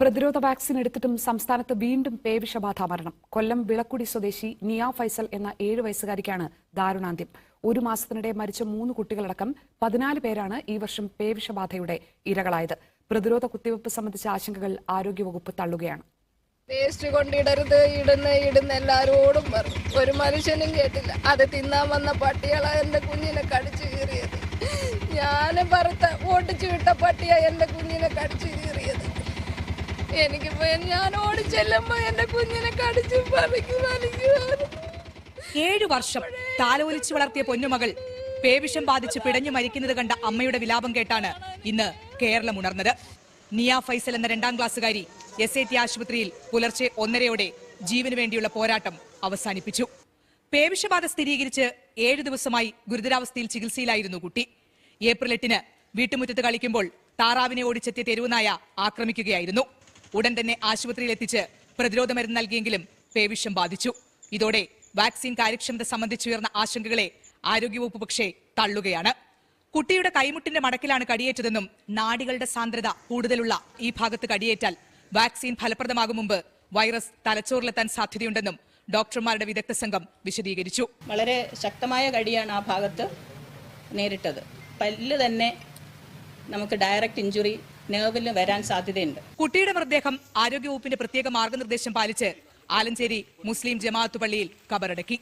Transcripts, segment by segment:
പ്രതിരോധ വാക്സിൻ എടുത്തിട്ടും സംസ്ഥാനത്ത് വീണ്ടും പേവിഷബാധ മരണം. കൊല്ലം വിളക്കുടി സ്വദേശി നിയ ഫൈസൽ എന്ന ഏഴ് വയസ്സുകാരിക്കാണ് ദാരുണാന്ത്യം. ഒരു മാസത്തിനിടെ മരിച്ച മൂന്ന് കുട്ടികളടക്കം പതിനാല് പേരാണ് ഈ വർഷം പേവിഷബാധയുടെ ഇരകളായത്. പ്രതിരോധ കുത്തിവയ്പ് സംബന്ധിച്ച ആശങ്കകൾ ആരോഗ്യവകുപ്പ് തള്ളുകയാണ്. വേസ്റ്റ് കൊണ്ടിടരുത് ഇടുന്ന ഇടുന്ന എല്ലാരോടും പറഞ്ഞു ഒരു മനുഷ്യനും കേട്ടില്ല. അത് തിന്നാൻ വന്ന പട്ടികളാ കുഞ്ഞിനെ കടിച്ചു കീറിയത്. ഞാൻ പറത്ത ഓട്ടിച്ചു വിട്ട പട്ടിയാ എന്റെ കുഞ്ഞിനെ കടിച്ചു കീറിയത്. എനിക്കിപ്പോ ഞാൻ ഓടി ചെല്ലുമ്പോ എന്റെ കുഞ്ഞിനെ കടിച്ചു ഏഴു വർഷം താലോലിച്ചു വളർത്തിയ പൊന്നുമകൾ പേവിഷം ബാധിച്ച് പിടഞ്ഞു മരിക്കുന്നത് കണ്ട അമ്മയുടെ വിലാപം കേട്ടാണ് ഇന്ന് കേരളം ഉണർന്നത്. നിയ ഫൈസൽ എന്ന രണ്ടാം ക്ലാസ്സുകാരി എസ് ഐ ടി ആശുപത്രിയിൽ പുലർച്ചെ ഒന്നരയോടെ ജീവന് വേണ്ടിയുള്ള പോരാട്ടം അവസാനിപ്പിച്ചു. പേവിഷബാധ സ്ഥിരീകരിച്ച് ഏഴു ദിവസമായി ഗുരുതരാവസ്ഥയിൽ ചികിത്സയിലായിരുന്നു കുട്ടി. ഏപ്രിൽ എട്ടിന് വീട്ടുമുറ്റത്ത് കളിക്കുമ്പോൾ താറാവിനെ ഓടിച്ചെത്തിയ തെരുവുനായ ആക്രമിക്കുകയായിരുന്നു. ഉടൻ തന്നെ ആശുപത്രിയിൽ എത്തിച്ച് പ്രതിരോധ മരുന്ന് നൽകിയെങ്കിലും പേവിഷം ബാധിച്ചു. ഇതോടെ വാക്സിൻ കാര്യക്ഷമത സംബന്ധിച്ചുയർന്ന ആശങ്കകളെ ആരോഗ്യവകുപ്പ് പക്ഷേ തള്ളുകയാണ്. കുട്ടിയുടെ കൈമുട്ടിന്റെ മടക്കിലാണ് കടിയേറ്റതെന്നും നാടികളുടെ സാന്ദ്രത കൂടുതലുള്ള ഈ ഭാഗത്ത് കടിയേറ്റാൽ വാക്സിൻ ഫലപ്രദമാകും മുമ്പ് വൈറസ് തലച്ചോറിലെത്താൻ സാധ്യതയുണ്ടെന്നും ഡോക്ടർമാരുടെ വിദഗ്ധ സംഘം വിശദീകരിച്ചു. വളരെ ശക്തമായ കടിയാണ് ആ ഭാഗത്ത് നേരിട്ടത്. പല്ല് തന്നെ നമുക്ക് ഡയറക്റ്റ് ഇഞ്ചുറി നെർവിൽ വരാൻ സാധ്യതയുണ്ട്. കുട്ടിയുടെ മൃതദേഹം ആരോഗ്യവകുപ്പിന്റെ പ്രത്യേക മാർഗനിർദ്ദേശം പാലിച്ച് ആലഞ്ചേരി മുസ്ലിം ജമാഅത്ത് പള്ളിയിൽ കബറടക്കി.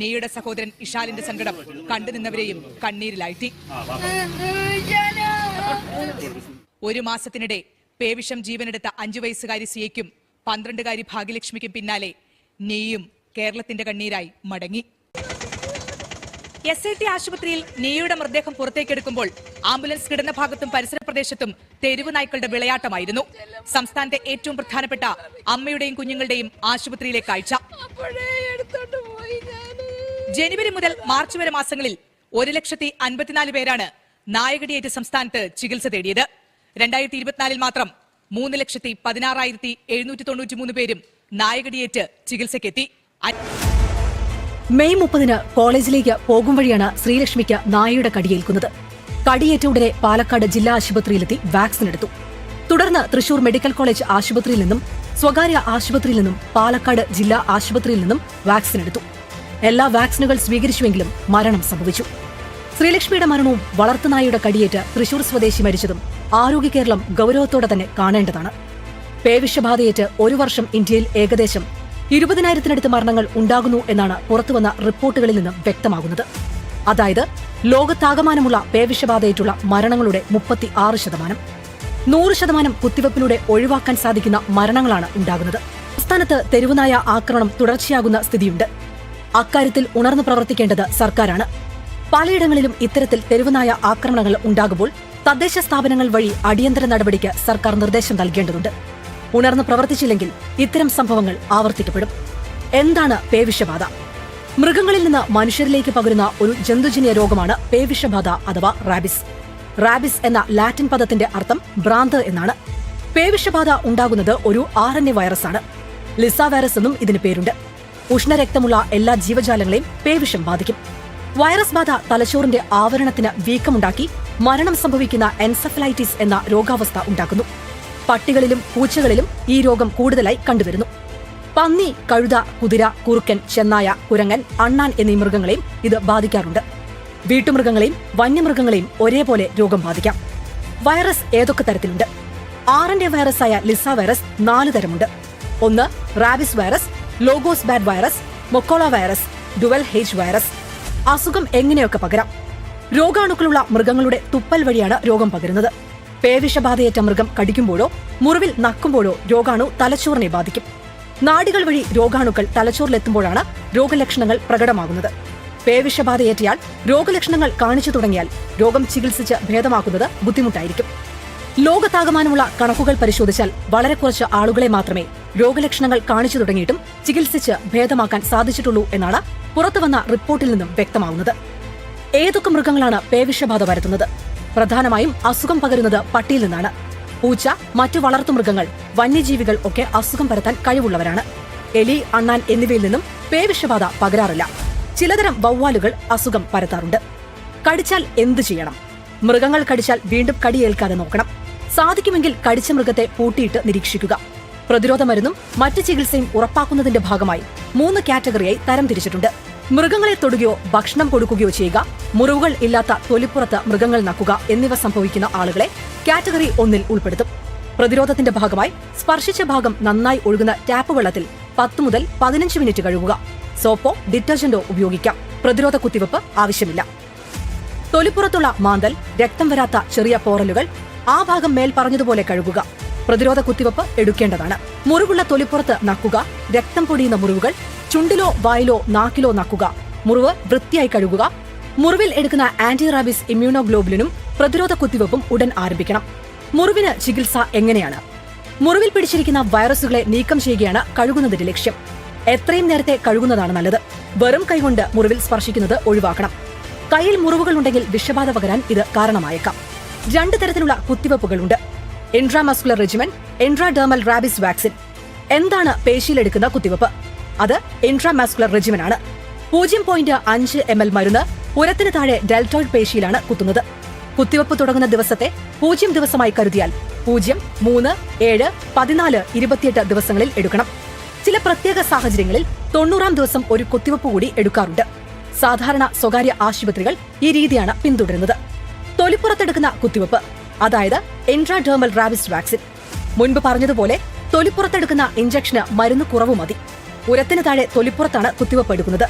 നെയ്യുടെ സഹോദരൻ ഇഷാലിന്റെ സങ്കടം കണ്ടുനിന്നവരെയും കണ്ണീരിലാഴ്ത്തി. ഒരു മാസത്തിനിടെ പേവിഷം ജീവനെടുത്ത അഞ്ചു വയസ്സുകാരി സിയയ്ക്കും പന്ത്രണ്ടുകാരി ഭാഗ്യലക്ഷ്മിക്കും പിന്നാലെ നെയ്യും കേരളത്തിന്റെ കണ്ണീരായി മടങ്ങി. എസ് ഐ ടി ആശുപത്രിയിൽ നീയുടെ മൃതദേഹം പുറത്തേക്കെടുക്കുമ്പോൾ ആംബുലൻസ് കിടന്ന ഭാഗത്തും പരിസര പ്രദേശത്തും തെരുവ് നായ്ക്കളുടെ വിളയാട്ടമായിരുന്നു. സംസ്ഥാനത്തെ ഏറ്റവും പ്രധാനപ്പെട്ട അമ്മയുടെയും കുഞ്ഞുങ്ങളുടെയും ആശുപത്രിയിലെ കാഴ്ച. ജനുവരി മുതൽ മാർച്ച് വരെ മാസങ്ങളിൽ ഒരു ലക്ഷത്തി അൻപത്തിനാല് പേരാണ് നായകടിയേറ്റ് സംസ്ഥാനത്ത് ചികിത്സ തേടിയത്. രണ്ടായിരത്തി ഇരുപത്തിനാലിൽ മാത്രം മൂന്ന് ലക്ഷത്തി പതിനാറായിരത്തി എഴുന്നൂറ്റി തൊണ്ണൂറ്റി മൂന്ന് പേരും നായകടിയേറ്റ് ചികിത്സയ്ക്കെത്തി. മെയ് മുപ്പതിന് കോളേജിലേക്ക് പോകും വഴിയാണ് ശ്രീലക്ഷ്മിക്ക് നായയുടെ കടിയേൽക്കുന്നത്. കടിയേറ്റ ഉടനെ പാലക്കാട് ജില്ലാ ആശുപത്രിയിലെത്തി വാക്സിൻ എടുത്തു. തുടർന്ന് തൃശൂർ മെഡിക്കൽ കോളേജ് ആശുപത്രിയിൽ നിന്നും സ്വകാര്യ ആശുപത്രിയിൽ നിന്നും പാലക്കാട് ജില്ലാ ആശുപത്രിയിൽ നിന്നും വാക്സിൻ എടുത്തു. എല്ലാ വാക്സിനുകൾ സ്വീകരിച്ചുവെങ്കിലും മരണം സംഭവിച്ചു. ശ്രീലക്ഷ്മിയുടെ മരണവും വളർത്തുനായയുടെ കടിയേറ്റ് തൃശൂർ സ്വദേശി മരിച്ചതും ആരോഗ്യ കേരളം ഗൌരവത്തോടെ തന്നെ കാണേണ്ടതാണ്. പേവിഷബാധയേറ്റ് ഒരു വർഷം ഇന്ത്യയിൽ ഏകദേശം ഇരുപതിനായിരത്തിനടുത്ത് മരണങ്ങൾ ഉണ്ടാകുന്നു എന്നാണ് പുറത്തുവന്ന റിപ്പോർട്ടുകളിൽ നിന്ന് വ്യക്തമാകുന്നത്. അതായത് ലോകത്താകമാനമുള്ള പേവിഷബാധയേറ്റുള്ള മരണങ്ങളുടെ മുപ്പത്തി ആറ് ശതമാനം. നൂറ് ശതമാനം കുത്തിവയ്പ്പിലൂടെ ഒഴിവാക്കാൻ സാധിക്കുന്ന മരണങ്ങളാണ് ഉണ്ടാകുന്നത്. സംസ്ഥാനത്ത് തെരുവുനായ ആക്രമണം തുടർച്ചയാകുന്ന സ്ഥിതിയുണ്ട്. അക്കാര്യത്തിൽ ഉണർന്നു പ്രവർത്തിക്കേണ്ടത് സർക്കാരാണ്. പലയിടങ്ങളിലും ഇത്തരത്തിൽ തെരുവുനായ ആക്രമണങ്ങൾ ഉണ്ടാകുമ്പോൾ തദ്ദേശ സ്ഥാപനങ്ങൾ വഴി അടിയന്തര നടപടിക്ക് സർക്കാർ നിർദ്ദേശം നൽകേണ്ടതുണ്ട്. ഉണർന്ന് പ്രവർത്തിച്ചില്ലെങ്കിൽ ഇത്തരം സംഭവങ്ങൾ ആവർത്തിക്കപ്പെടും. എന്താണ് പേവിഷബാധ? മൃഗങ്ങളിൽ നിന്ന് മനുഷ്യരിലേക്ക് പകരുന്ന ഒരു ജന്തുജന്യ രോഗമാണ് പേവിഷബാധ അഥവാ റാബിസ്. റാബിസ് എന്ന ലാറ്റിൻ പദത്തിന്റെ അർത്ഥം ഭ്രാന്ത് എന്നാണ്. പേവിഷബാധ ഉണ്ടാകുന്നത് ഒരു ആർ എൻ എ വൈറസാണ്. ലിസ വൈറസ് എന്നും ഇതിന് പേരുണ്ട്. ഉഷ്ണരക്തമുള്ള എല്ലാ ജീവജാലങ്ങളെയും പേവിഷം ബാധിക്കും. വൈറസ് ബാധ തലച്ചോറിന്റെ ആവരണത്തിന് വീക്കമുണ്ടാക്കി മരണം സംഭവിക്കുന്ന എൻസഫലൈറ്റിസ് എന്ന രോഗാവസ്ഥ ഉണ്ടാക്കുന്നു. പട്ടികളിലും പൂച്ചകളിലും ഈ രോഗം കൂടുതലായി കണ്ടുവരുന്നു. പന്നി കഴുത കുതിര കുറുക്കൻ ചെന്നായ കുരങ്ങൻ അണ്ണാൻ എന്നീ മൃഗങ്ങളെയും ഇത് ബാധിക്കാറുണ്ട്. വീട്ടുമൃഗങ്ങളെയും വന്യമൃഗങ്ങളെയും ഒരേപോലെ രോഗം ബാധിക്കാം. വൈറസ് ഏതൊക്കെ തരത്തിലുണ്ട്? ആറിന്റെ വൈറസായ ലിസ വൈറസ് നാല് തരമുണ്ട്. ഒന്ന് rabies virus Lagos bat virus Mokola virus Duvenhage virus. അസുഖം എങ്ങനെയൊക്കെ പകരാം? രോഗാണുക്കളുള്ള മൃഗങ്ങളുടെ തുപ്പൽ വഴിയാണ് രോഗം പകരുന്നത്. പേവിഷബാധയേറ്റ മൃഗം കടിക്കുമ്പോഴോ മുറിവിൽ നക്കുമ്പോഴോ രോഗാണു തലച്ചോറിനെ ബാധിക്കും. നാടികൾ വഴി രോഗാണുക്കൾ തലച്ചോറിലെത്തുമ്പോഴാണ് രോഗലക്ഷണങ്ങൾ പ്രകടമാകുന്നത്. പേവിഷബാധയേറ്റയാൽ രോഗലക്ഷണങ്ങൾ കാണിച്ചു തുടങ്ങിയാൽ രോഗം ചികിത്സിച്ച് ഭേദമാക്കുന്നത് ബുദ്ധിമുട്ടായിരിക്കും. ലോകത്താകമാനമുള്ള കണക്കുകൾ പരിശോധിച്ചാൽ വളരെ കുറച്ച് ആളുകളെ മാത്രമേ രോഗലക്ഷണങ്ങൾ കാണിച്ചു തുടങ്ങിയിട്ടും ചികിത്സിച്ച് ഭേദമാക്കാൻ സാധിച്ചിട്ടുള്ളൂ എന്നാണ് പുറത്തുവന്ന റിപ്പോർട്ടിൽ നിന്നും വ്യക്തമാവുന്നത്. ഏതൊക്കെ മൃഗങ്ങളാണ് പേവിഷബാധ വരുത്തുന്നത് പ്രധാനമായും അസുഖം പകരുന്നത് പട്ടിയിൽ നിന്നാണ്. പൂച്ച മറ്റു വളർത്തുമൃഗങ്ങൾ വന്യജീവികൾ ഒക്കെ അസുഖം പരത്താൻ കഴിവുള്ളവരാണ്. എലി അണ്ണാൻ എന്നിവയിൽ നിന്നും പേവിഷബാധ പകരാറില്ല. ചിലതരം വവ്വാലുകൾ അസുഖം പരത്താറുണ്ട്. കടിച്ചാൽ എന്തു ചെയ്യണം? മൃഗങ്ങൾ കടിച്ചാൽ വീണ്ടും കടിയേൽക്കാതെ നോക്കണം. സാധിക്കുമെങ്കിൽ കടിച്ച മൃഗത്തെ പൂട്ടിയിട്ട് നിരീക്ഷിക്കുക. പ്രതിരോധ മരുന്നും മറ്റ് ചികിത്സയും ഉറപ്പാക്കുന്നതിന്റെ ഭാഗമായി മൂന്ന് കാറ്റഗറിയായി തരംതിരിച്ചിട്ടുണ്ട് മൃഗങ്ങളെ തൊടുകയോ ഭക്ഷണം കൊടുക്കുകയോ ചെയ്യുക മുറിവുകൾ ഇല്ലാത്ത തൊലിപ്പുറത്ത് മൃഗങ്ങൾ നക്കുക എന്നിവ സംഭവിക്കുന്ന ആളുകളെ കാറ്റഗറി ഒന്നിൽ ഉൾപ്പെടുത്തും. പ്രതിരോധത്തിന്റെ ഭാഗമായി സ്പർശിച്ച ഭാഗം നന്നായി ഒഴുകുന്ന ടാപ്പ് വെള്ളത്തിൽ പത്ത് മുതൽ പതിനഞ്ച് മിനിറ്റ് കഴുകുക. സോപ്പോ ഡിറ്റർജന്റോ ഉപയോഗിക്കാം. പ്രതിരോധ കുത്തിവെപ്പ് ആവശ്യമില്ല. തൊലിപ്പുറത്തുള്ള മാന്തൽ രക്തം വരാത്ത ചെറിയ പോറലുകൾ ആ ഭാഗം മേൽ പറഞ്ഞതുപോലെ കഴുകുക. പ്രതിരോധ കുത്തിവെപ്പ് എടുക്കേണ്ടതാണ്. മുറിവുള്ള തൊലിപ്പുറത്ത് നക്കുക രക്തം പൊടിയുന്ന മുറിവുകൾ ചുണ്ടിലോ വായിലോ നാക്കിലോ നക്കുക. മുറിവ് വൃത്തിയായി കഴുകുക. മുറിവിൽ എടുക്കുന്ന ആന്റി റാബിസ് ഇമ്മ്യൂണോഗ്ലോബുലിനും പ്രതിരോധ കുത്തിവെപ്പും ഉടൻ ആരംഭിക്കണം. മുറിവിന് ചികിത്സ എങ്ങനെയാണ്? മുറിവിൽ പിടിച്ചിരിക്കുന്ന വൈറസുകളെ നീക്കം ചെയ്യുകയാണ് കഴുകുന്നതിന്റെ ലക്ഷ്യം. എത്രയും നേരത്തെ കഴുകുന്നതാണ് നല്ലത്. വെറും കൈകൊണ്ട് മുറിവിൽ സ്പർശിക്കുന്നത് ഒഴിവാക്കണം. കയ്യിൽ മുറിവുകൾ ഉണ്ടെങ്കിൽ വിഷബാധ പകരാൻ ഇത് കാരണമായേക്കാം. രണ്ട് തരത്തിലുള്ള കുത്തിവെപ്പുകളുണ്ട് intramuscular regiment intradermal rabies vaccine. എന്താണ് പേശിയിലെടുക്കുന്ന കുത്തിവെപ്പ്? അത് ഇൻട്രാമാസ്കുലർ റെജിമൻ ആണ്. പൂജ്യം പോയിന്റ് അഞ്ച് എം എൽ മരുന്ന് ഉരത്തിന് താഴെ ഡെൽറ്റോയിഡ് പേശിയിലാണ് കുത്തുന്നത്. കുത്തിവെപ്പ് തുടങ്ങുന്ന ദിവസത്തെ പൂജ്യം ദിവസമായി കരുതിയാൽ പൂജ്യം മൂന്ന് ഏഴ് പതിനാല് ഇരുപത്തിയെട്ട് ദിവസങ്ങളിൽ എടുക്കണം. ചില പ്രത്യേക സാഹചര്യങ്ങളിൽ തൊണ്ണൂറാം ദിവസം ഒരു കുത്തിവെപ്പ് കൂടി എടുക്കാറുണ്ട്. സാധാരണ സ്വകാര്യ ആശുപത്രികൾ ഈ രീതിയാണ് പിന്തുടരുന്നത്. തൊലിപ്പുറത്തെടുക്കുന്ന കുത്തിവെപ്പ് അതായത് ഇൻട്രാഡേമൽ റാബിസ് വാക്സിൻ മുൻപ് പറഞ്ഞതുപോലെ തൊലിപ്പുറത്തെടുക്കുന്ന ഇഞ്ചക്ഷന് മരുന്ന് കുറവ് മതി ഉരത്തിന് താഴെ തൊലിപ്പുറത്താണ് കുത്തിവെപ്പ് എടുക്കുന്നത്.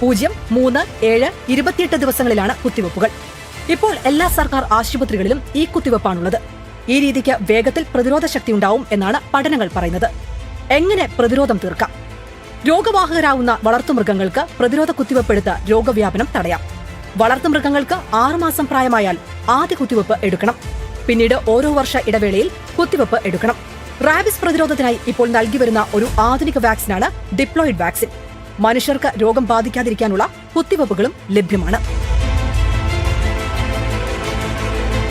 പൂജ്യം മൂന്ന് ഏഴ് ഇരുപത്തിയെട്ട് ദിവസങ്ങളിലാണ് കുത്തിവെപ്പുകൾ. ഇപ്പോൾ എല്ലാ സർക്കാർ ആശുപത്രികളിലും ഈ കുത്തിവെപ്പാണുള്ളത്. ഈ രീതിക്ക് വേഗത്തിൽ പ്രതിരോധ ശക്തി ഉണ്ടാവും എന്നാണ് പഠനങ്ങൾ പറയുന്നത്. എങ്ങനെ പ്രതിരോധം തീർക്കാം? രോഗവാഹകരാവുന്ന വളർത്തുമൃഗങ്ങൾക്ക് പ്രതിരോധ കുത്തിവെപ്പെടുത്ത് രോഗവ്യാപനം തടയാം. വളർത്തുമൃഗങ്ങൾക്ക് ആറുമാസം പ്രായമായാൽ ആദ്യ കുത്തിവെപ്പ് എടുക്കണം. പിന്നീട് ഓരോ വർഷ ഇടവേളയിൽ കുത്തിവെപ്പ് എടുക്കണം. റാബിസ് പ്രതിരോധത്തിനായി ഇപ്പോൾ നൽകി വരുന്ന ഒരു ആധുനിക വാക്സിനാണ് ഡിപ്ലോയിഡ് വാക്സിൻ. മനുഷ്യർക്ക് രോഗം ബാധിക്കാതിരിക്കാനുള്ള കുത്തിവെപ്പുകളും ലഭ്യമാണ്.